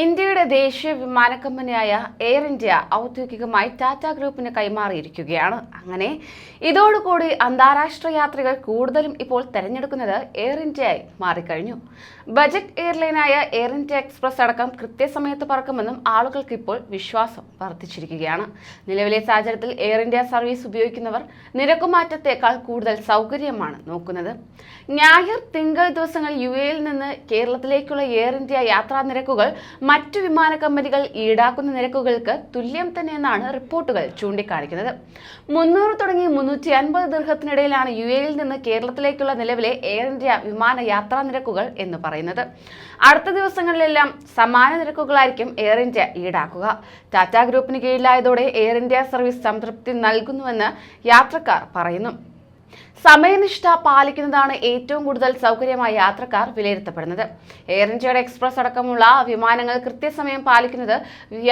ഇന്ത്യയുടെ ദേശീയ വിമാന കമ്പനിയായ എയർ ഇന്ത്യ ഔദ്യോഗികമായി ടാറ്റ ഗ്രൂപ്പിന് കൈമാറിയിരിക്കുകയാണ്. അങ്ങനെ ഇതോടുകൂടി അന്താരാഷ്ട്ര യാത്രികൾ കൂടുതലും ഇപ്പോൾ തെരഞ്ഞെടുക്കുന്നത് എയർ ഇന്ത്യയായി മാറിക്കഴിഞ്ഞു. ബജറ്റ് എയർലൈനായ എയർ ഇന്ത്യ എക്സ്പ്രസ് അടക്കം കൃത്യസമയത്ത് പറക്കുമെന്നും ആളുകൾക്ക് ഇപ്പോൾ വിശ്വാസം വർദ്ധിച്ചിരിക്കുകയാണ്. നിലവിലെ സാഹചര്യത്തിൽ എയർ ഇന്ത്യ സർവീസ് ഉപയോഗിക്കുന്നവർ നിരക്കുമാറ്റത്തേക്കാൾ കൂടുതൽ സൗകര്യമാണ് നോക്കുന്നത്. ഞായർ തിങ്കൾ ദിവസങ്ങൾ യു എയിൽ നിന്ന് കേരളത്തിലേക്കുള്ള എയർ ഇന്ത്യ യാത്രാ നിരക്കുകൾ മറ്റു വിമാന കമ്പനികൾ ഈടാക്കുന്ന നിരക്കുകൾക്ക് തുല്യം തന്നെയെന്നാണ് റിപ്പോർട്ടുകൾ ചൂണ്ടിക്കാണിക്കുന്നത്. മുന്നൂറ് തുടങ്ങി മുന്നൂറ്റി അൻപത് ദീർഘത്തിനിടയിലാണ് യു എയിൽ നിന്ന് കേരളത്തിലേക്കുള്ള നിലവിലെ എയർ ഇന്ത്യ വിമാന യാത്രാ നിരക്കുകൾ എന്ന് പറയുന്നത്. അടുത്ത ദിവസങ്ങളിലെല്ലാം സമാന നിരക്കുകളായിരിക്കും എയർ ഇന്ത്യ ഈടാക്കുക. ടാറ്റ ഗ്രൂപ്പിന് കീഴിലായതോടെ എയർ ഇന്ത്യ സർവീസ് സംതൃപ്തി നൽകുന്നുവെന്ന് യാത്രക്കാർ പറയുന്നു. സമയനിഷ്ഠ പാലിക്കുന്നതാണ് ഏറ്റവും കൂടുതൽ സൗകര്യമായി യാത്രക്കാർ വിലയിരുത്തപ്പെടുന്നത്. എയർ ഇന്ത്യയുടെ എക്സ്പ്രസ് അടക്കമുള്ള വിമാനങ്ങൾ കൃത്യസമയം പാലിക്കുന്നത്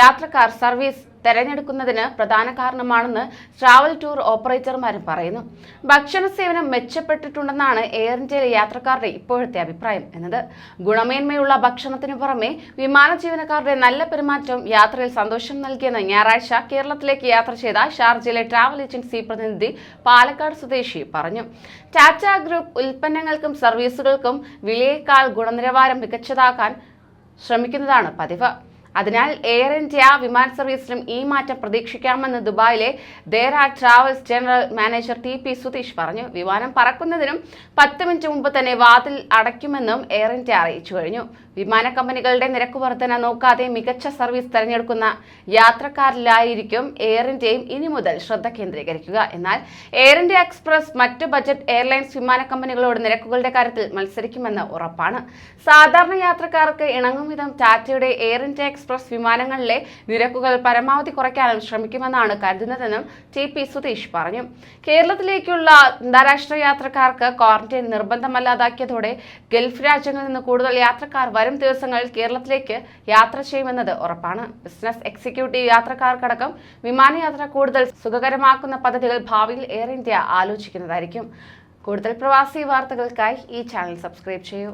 യാത്രക്കാർ സർവീസ് തെരഞ്ഞെടുക്കുന്നതിന് പ്രധാന കാരണമാണെന്ന് ട്രാവൽ ടൂർ ഓപ്പറേറ്റർമാരും പറയുന്നു. ഭക്ഷണ സേവനം മെച്ചപ്പെട്ടിട്ടുണ്ടെന്നാണ് എയർ ഇന്ത്യയിലെ യാത്രക്കാരുടെ ഇപ്പോഴത്തെ അഭിപ്രായം എന്നത്. ഗുണമേന്മയുള്ള ഭക്ഷണത്തിനു പുറമെ വിമാന ജീവനക്കാരുടെ നല്ല പെരുമാറ്റം യാത്രയിൽ സന്തോഷം നൽകിയെന്ന് ഞായറാഴ്ച കേരളത്തിലേക്ക് യാത്ര ചെയ്ത ഷാർജയിലെ ട്രാവൽ ഏജൻസി പ്രതിനിധി പാലക്കാട് സ്വദേശി പറഞ്ഞു. ടാറ്റ ഗ്രൂപ്പ് ഉൽപ്പന്നങ്ങൾക്കും സർവീസുകൾക്കും വിലയേക്കാൾ ഗുണനിലവാരം മികച്ചതാക്കാൻ ശ്രമിക്കുന്നതാണ് പതിവ്. അതിനാൽ എയർ ഇന്ത്യ വിമാന സർവീസിലും ഈ മാറ്റം പ്രതീക്ഷിക്കാമെന്ന് ദുബായിലെ Deira travels general manager T P Sutheesh പറഞ്ഞു. വിമാനം പറക്കുന്നതിനും പത്ത് മിനിറ്റ് മുമ്പ് തന്നെ വാതിൽ അടയ്ക്കുമെന്നും എയർ ഇന്ത്യ അറിയിച്ചു കഴിഞ്ഞു. വിമാന കമ്പനികളുടെ നിരക്ക് വർധന നോക്കാതെ മികച്ച സർവീസ് തിരഞ്ഞെടുക്കുന്ന യാത്രക്കാരിലായിരിക്കും എയർ ഇന്ത്യയും ഇനി മുതൽ ശ്രദ്ധ കേന്ദ്രീകരിക്കുക. എന്നാൽ എയർ ഇന്ത്യ എക്സ്പ്രസ് മറ്റ് ബജറ്റ് എയർലൈൻസ് വിമാന കമ്പനികളോട് നിരക്കുകളുടെ കാര്യത്തിൽ മത്സരിക്കുമെന്ന് ഉറപ്പാണ്. സാധാരണ യാത്രക്കാർക്ക് ഇണങ്ങും വിധം ടാറ്റയുടെ എയർ ഇന്ത്യ എക്സ്പ്രസ് വിമാനങ്ങളിലെ നിരക്കുകൾ പരമാവധി കുറയ്ക്കാനും ശ്രമിക്കുമെന്നാണ് കരുതുന്നതെന്നും ടി പി സുതീഷ് പറഞ്ഞു. കേരളത്തിലേക്കുള്ള അന്താരാഷ്ട്ര യാത്രക്കാർക്ക് ക്വാറന്റൈൻ നിർബന്ധമല്ലാതാക്കിയതോടെ ഗൾഫ് രാജ്യങ്ങളിൽ നിന്ന് കൂടുതൽ യാത്രക്കാർ വരും ദിവസങ്ങളിൽ കേരളത്തിലേക്ക് യാത്ര ചെയ്യുമെന്നത് ഉറപ്പാണ്. ബിസിനസ് എക്സിക്യൂട്ടീവ് യാത്രക്കാർക്കടക്കം വിമാനയാത്ര കൂടുതൽ സുഖകരമാക്കുന്ന പദ്ധതികൾ ഭാവിയിൽ എയർ ഇന്ത്യ ആലോചിക്കുന്നതായിരിക്കും. കൂടുതൽ പ്രവാസി വാർത്തകൾക്കായി ഈ ചാനൽ സബ്സ്ക്രൈബ് ചെയ്യൂ.